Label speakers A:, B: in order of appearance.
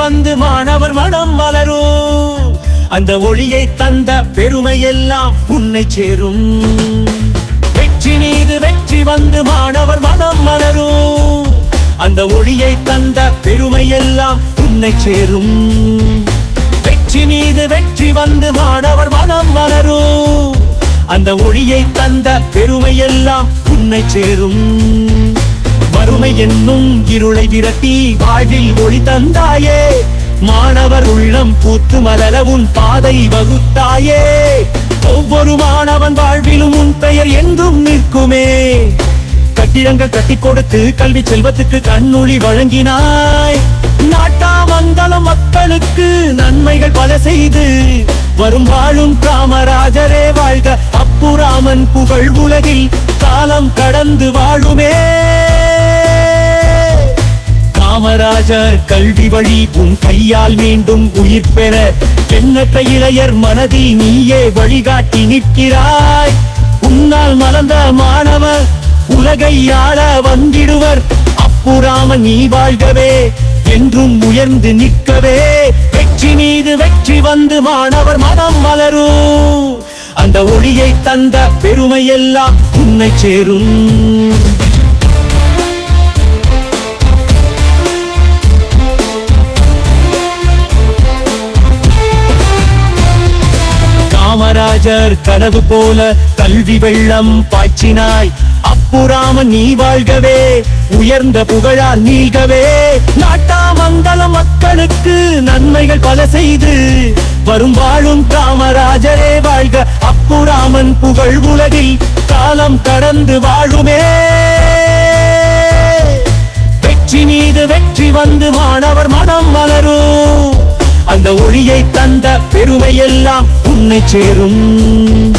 A: வந்து மாணவர் மனம் வளரும் அந்த ஒளியை தந்த பெருமை எல்லாம் உன்னை சேரும். வெற்றி மீது வெற்றி வந்து மாணவர் மனம் வளரும் அந்த ஒளியை தந்த பெருமை எல்லாம் உன்னை சேரும். வெற்றி மீது வெற்றி வந்து மாணவர் மனம் வளரும் அந்த ஒளியை தந்த பெருமை எல்லாம் உன்னை சேரும். வறுமை என்னும் இருளை விரட்டி வாழ்வில் ஒளி தந்தாயே. மாணவர் உள்ளம் பூத்து மலர உன் பாதை வகுத்தாயே. ஒவ்வொரு மாணவன் வாழ்விலும் உன் பெயர் என்றும் நிற்குமே. கட்டிடங்கள் கட்டி கொடுத்து கல்வி செல்வத்துக்கு கண்ணொளி வழங்கினாய். நாட்டாமங்கலம் மக்களுக்கு நன்மைகள் பல செய்து வரும் வாழும் காமராஜரே வாழ்க. அப்புராமன் புகழ் உலகில் காலம் கடந்து வாழுமே. காமராஜர் கல்வி வழி உன் கையால் மீண்டும் உயிர் பெற. எண்ணற்ற இளையர் மனதில் நீயே வழிகாட்டி நிற்கிறாய். உன்னால் மலர்ந்த மாணவர் உலகை ஆள வந்திடுவர். அப்புறாம நீ வாழ்கவே என்றும் உயர்ந்து நிற்கவே. வெற்றி மீது வெற்றி வந்து மாணவர் மனம் வளரும் அந்த ஒளியை தந்த பெருமை எல்லாம் உன்னை சேரும். ராஜர் கனவு போல கல்வி வெள்ளம் பாய்ச்சினாய். அப்புறாம நீ வாழ்கவே உயர்ந்த புகழால் நீகவே. நாட்டாமங்கல மக்களுக்கு நன்மைகள் பல செய்து வரும் வாழும் காமராஜரே வாழ்க. அப்புராமன் புகழ் உலகில் காலம் கடந்து வாழுமே. வெற்றி மீது வெற்றி வந்து மாணவர் மனம் வளரும் அந்த ஒளியை தந்த பெருமை எல்லாம் உன்னை சேரும்